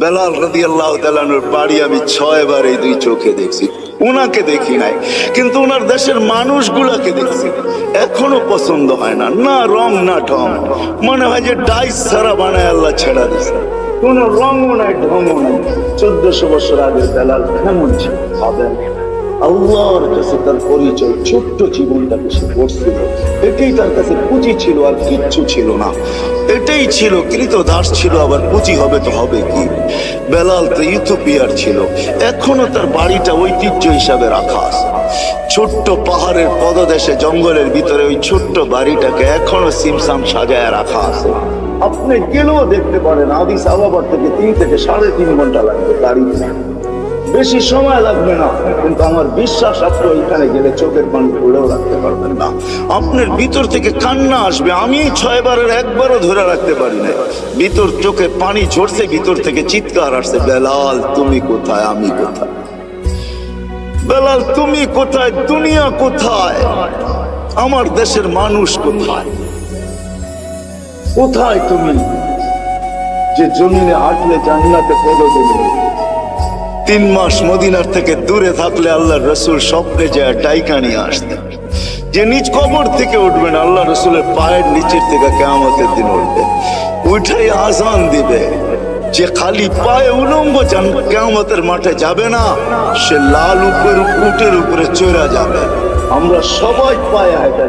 বেলাল রদি আল্লাহ তালানোর বাড়ি আমি ছয়বার এই দুই চোখে দেখছি। উনাকে দেখি নাই, কিন্তু ওনার দেশের মানুষগুলাকে দেখছি। এখনও পছন্দ হয় না না রং, না ঢং। মনে হয় যে ডাইস ছাড়া বানায় আল্লাহ ছেড়া দিছে। কোনো রঙও নাই ঢঙও নাই। চোদ্দশো বছর আগে বেলাল কেমন ছিল। ভাবেন আল্লাহর কাছে তার পরিচয়, ছোট্ট জীবনটাকে সে করছিল। এটাই তার কাছে পুঁজি ছিল আর কিচ্ছু ছিল না। এটাই ছিল কৃত দাস ছিল, আবার পুঁজি হবে তো হবে কি? বেলাল তো ইথোপিয়ার ছিল। এখনও তার বাড়িটা ঐতিহ্য হিসাবে রাখা আছে। ছোট্ট পাহাড়ের পদদেশে, জঙ্গলের ভিতরে ওই ছোট্ট বাড়িটাকে এখনও সিমসাম সাজায় রাখা আছে। আপনি গেলেও দেখতে পারেন, আদিস আবাবার থেকে তিন থেকে সাড়ে তিন ঘণ্টা লাগবে গাড়িতে বেশি সময় লাগবে না। কিন্তু আমার বিশ্বাস আপনি ওইখানে গেলে চোখের পানি পড়েও রাখতে পারবেন না। আপনার ভিতর থেকে কান্না আসবে, আমি ছয় বারের একবারও ধরে রাখতে পারি না ভিতর চোখে পানি ঝরছে, ভিতর থেকে চিৎকার আসছে, বেলাল, তুমি কোথায়? আমি কোথায়? বেলাল, তুমি কোথায়? দুনিয়া কোথায়? আমার দেশের মানুষ কোথায়? কোথায় তুমি? যে জমিনে হাঁটলে জান্নাতে পদদলিত তিন মাস মদিনার থেকে দূরে থাকলে আল্লাহ রসুল স্বপ্নে যায় ডাইকা নিয়ে আসতেন যে নিজ কবর থেকে উঠবেন আল্লাহ রসুলের পায়ের নিচের থেকে কেমতের দিন উঠবে। উঠাই আজান দিবে। যে খালি পায়ে উলম্ব যান কেমতের মাঠে যাবে না, সে লাল উপর, উটের উপরে চড়া যাবে। আমরা সবাই পায়ে হাঁটা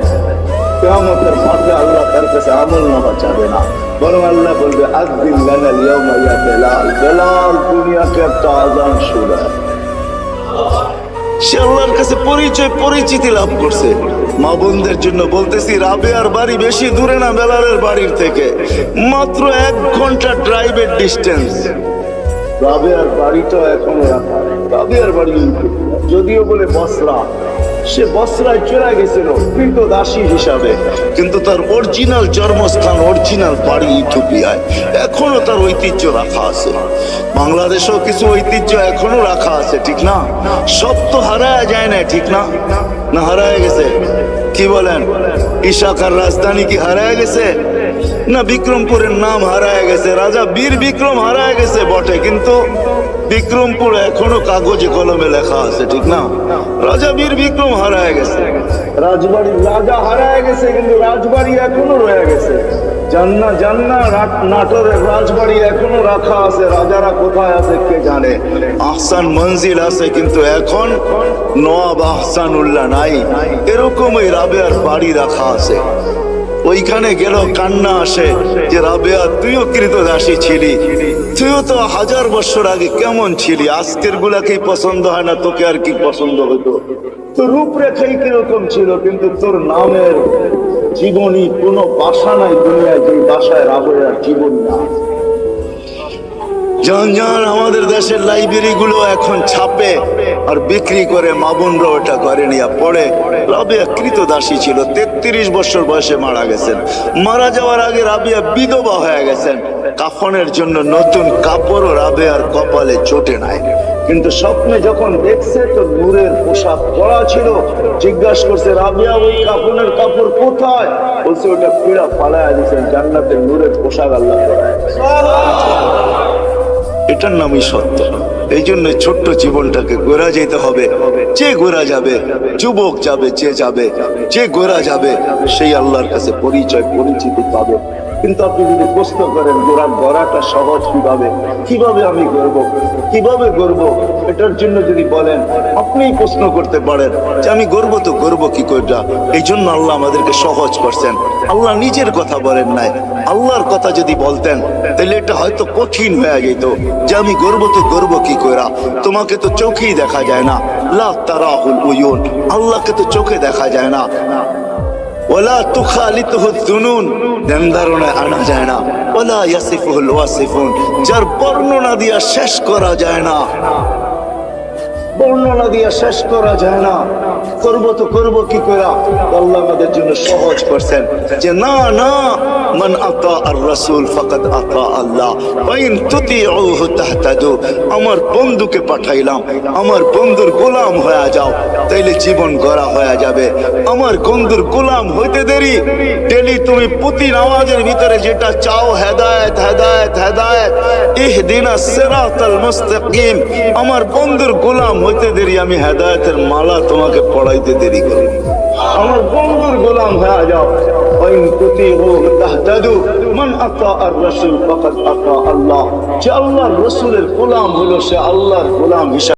কেমতের মাঠে আল্লাহ তার কাছে আমল নামা যাবে না। বরং আল্লাহ বলবে একদিন লানাল ইয়াউমা ইয়া বেলাল বেলাল দুনিয়াকে একটা আজান শুনে সে আল্লাহর কাছে পরিচয়, পরিচিতি লাভ করছে। মা বোনদের জন্য বলতেছি, রাবেয়ার বাড়ি বেশি দূরে না বেলালের বাড়ির থেকে। মাত্র এক ঘণ্টা ড্রাইভের ডিস্টেন্স রাবেয়ার বাড়িটা এখনও রাবেয়ার বাড়ি যদিও বলে বসরা। সে বসরায় চলে গেছিল কিন্তু দাসী হিসাবে। কিন্তু তার অরিজিনাল জন্মস্থান অরিজিনাল বাড়ি ইথোপিয়ায় এখনও তার ঐতিহ্য রাখা আছে। বাংলাদেশেও কিছু ঐতিহ্য এখনও রাখা আছে, ঠিক না? সব তো হারায় যায় না ঠিক না? না হারায় গেছে? কি বলেন? ইশাকার রাজধানী কি হারায় গেছে? না বিক্রমপুরের নাম হারায় গেছে। রাজা বীর বিক্রম হারায় গেছে বটে, কিন্তু বিক্রমপুর এখনও কাগজে কলমে লেখা আছে, ঠিক না? রাজা বীর বিক্রম হারায় গেছে। রাজবাড়ির রাজা হারায় গেছে, কিন্তু রাজবাড়ি এখনও রয়ে গেছে। জান্না জান্না নাটোরের রাজবাড়ি এখনও রাখা আছে, রাজারা কোথায় আছে কে জানে? আহসান মঞ্জিল আছে, কিন্তু এখন নবাব আহসান উল্লাহ নাই। এরকমই রাবেয়ার বাড়ি রাখা আছে। ওইখানে গেল কান্না আসে যে রাবেয়া তুইও কৃত দাসী ছিলি। তুইও তো হাজার বছর আগে কেমন ছিলি? আজকের গুলাকেই পছন্দ হয় না? তোকে আর কি পছন্দ হতো তোর রূপরেখাই কীরকম ছিল, কিন্তু তোর নামের জীবনী কোনো বাসা নাই দুনিয়ায় যে বাসায় রাবেয়ার জীবন না। জান জান আমাদের দেশের লাইব্রেরি গুলো এখন ছাপে আর বিক্রি করে মাবুনরা ওটা করে পড়ে। রাবিয়া কৃতদাসী ছিল, তেত্রিশ বছর বয়সে মারা গেছেন। মারা যাওয়ার আগে রাবিয়া বিধবা হয়ে গেছেন। কাফনের জন্য নতুন কাপড়ও রাবেয়ার কপালে চটে নাই। কিন্তু স্বপ্নে যখন দেখছে তো নূরের পোশাক পরা ছিল, জিজ্ঞাসা করছে, রাবিয়া, ওই কাফনের কাপড় কোথায়? বলছে, ওটা পীড়া পালায় দিয়েছেন, জান্নাতের নূরের পোশাক আল্লাহ পরায় এটার নামই সত্য। এই জন্য ছোট্ট জীবনটাকে গোড়া যেতে হবে। যে গোড়া যাবে, যুবক যাবে, যে যাবে, যে গোড়া যাবে, সেই আল্লাহর কাছে পরিচয়, পরিচিতি পাবে। কিন্তু আপনি যদি প্রশ্ন করেন গোড়ার গড়াটা সহজ কীভাবে? কীভাবে আমি গর্ব কীভাবে গর্ব এটার জন্য যদি বলেন, আপনিই প্রশ্ন করতে পারেন যে, আমি গর্ব তো গর্ব কি কররা এই জন্য আল্লাহ আমাদেরকে সহজ করছেন। আল্লাহ নিজের কথা বলেন নাই। আল্লাহর কথা যদি বলতেন, তাহলে এটা হয়তো কঠিন হয়ে যেত যে, আমি গর্ব তো গর্ব কি করা তোমাকে তো চোখেই দেখা যায় না। লা তারাহুল আল্লাহকে তো চোখে দেখা যায় না। ওলা তুখালিতুহু দুনুন। ধ্যান ধারণায় আনা যায় না। ওলা ইয়াসিফুল ওয়াসিফুন। যার বর্ণনা দিয়া শেষ করা যায় না। বর্ণনা দিয়া শেষ করা যায় না। করব তো করব কি করে আল্লাহ আমাদের জন্য সহজ করছেন। যে না না আতা আর রাসূল ফাকাদ আতা আল্লাহ। ওয়াইন তুতিউহু তাহতাদু। আমার বন্ধুকে পাঠাইলাম। আমার বন্ধুর গোলাম হয়ে যাও। তাইলে জীবন গড়া হয়ে যাবে। আমার বন্ধুর গোলাম হইতে দেরি। ডেলি তুমি প্রতি নামাজের ভিতরে যেটা চাও, হেদায়েত হেদায়েত হেদায়েত। ইহদিনা সিরাতাল মুস্তাকিম। আমার বন্ধুর গোলাম হইতে দেরি। আমি হেদায়েতের মালা তোমাকে পড়াইতে দেরি করি। আমার বন্ধুর গোলাম হয়ে যাও। ওয়াইন تطيعوه تهتدوا من أطاع আর فقد أطاع الله। যে আল্লাহর রাসূলের গোলাম হলো সে আল্লাহর গোলাম হিসাবে।